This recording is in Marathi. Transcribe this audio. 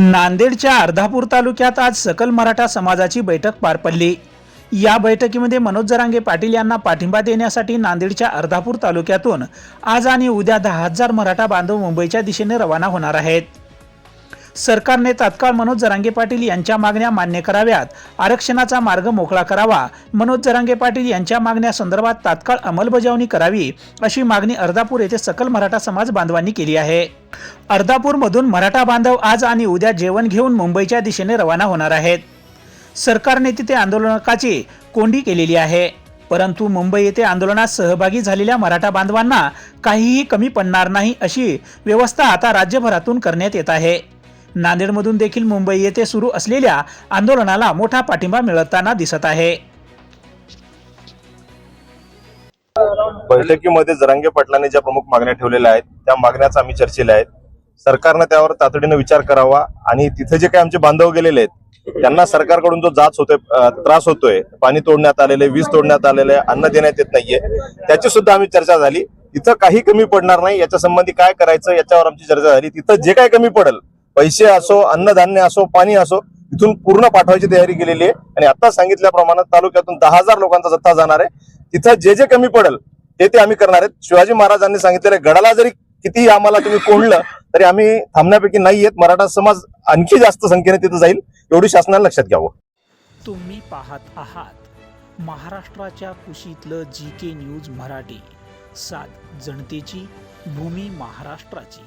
नांदेडच्या अर्धापूर तालुक्यात आज सकल मराठा समाजाची बैठक पार पडली. या बैठकीमध्ये मनोज जरांगे पाटील यांना पाठिंबा देण्यासाठी नांदेडच्या अर्धापूर तालुक्यातून आज आणि उद्या दहा हजार मराठा बांधव मुंबईच्या दिशेने रवाना होणार आहेत. सरकारने तात्काळ मनोज जरांगे पाटील यांच्या मागण्या मान्य कराव्यात. आरक्षणाचा मार्ग मोकळा करावा. मनोज जरांगे पाटील यांच्या मागण्या संदर्भात तात्काळ अंमलबजावणी करावी अशी मागणी अर्धापूर येथे सकल मराठा समाज बांधवांनी केली आहे. अर्धापूरमधून मराठा बांधव आज आणि उद्या जेवण घेऊन मुंबईच्या दिशेने रवाना होणार आहेत. सरकारने तिथे आंदोलनाची कोंडी केलेली आहे. परंतु मुंबई येथे आंदोलनात सहभागी झालेल्या मराठा बांधवांना काहीही कमी पडणार नाही अशी व्यवस्था आता राज्यभरातून करण्यात येत आहे. नांदेडमधून देखील मुंबई येथे सुरू असलेल्या आंदोलनाला मोठा पाठिंबा मिळताना दिसत आहे. बैठकीमध्ये जरांगे पाटलांनी ज्या प्रमुख मागण्या ठेवलेल्या आहेत त्या मागण्याच आम्ही चर्चेल्या आहेत. सरकारनं त्यावर तातडीनं विचार करावा आणि तिथे जे काही आमचे बांधव गेलेले आहेत त्यांना सरकारकडून जो जाच होतोय त्रास होतोय पाणी तोडण्यात आलेले वीज तोडण्यात आलेले अन्न देण्यात येत नाहीये त्याची सुद्धा आम्ही चर्चा झाली. तिथं काही कमी पडणार नाही याच्या संबंधी काय करायचं याच्यावर आमची चर्चा झाली. तिथं जे काही कमी पडेल पैसे असो अन्नधान्य असो पाणी असो तिथून पूर्ण पाठवायची तयारी केलेली आहे. आणि आता सांगितल्याप्रमाणे तालुक्यातून दहा हजार लोकांचा जत्था जाणार आहे. तिथं जे जे कमी पडेल ते ते आम्ही करणार आहेत. शिवाजी महाराजांनी सांगितलेलं गडाला जरी किती आम्हाला तुम्ही कोंडलं तरी आम्ही थांबण्यापैकी नाही आहेत. मराठा समाज आणखी जास्त संख्येने तिथं जाईल एवढी शासनाला लक्षात घ्यावं. तुम्ही पाहत आहात महाराष्ट्राच्या कुशीतलं जी के न्यूज मराठी. सात जनतेची भूमी महाराष्ट्राची.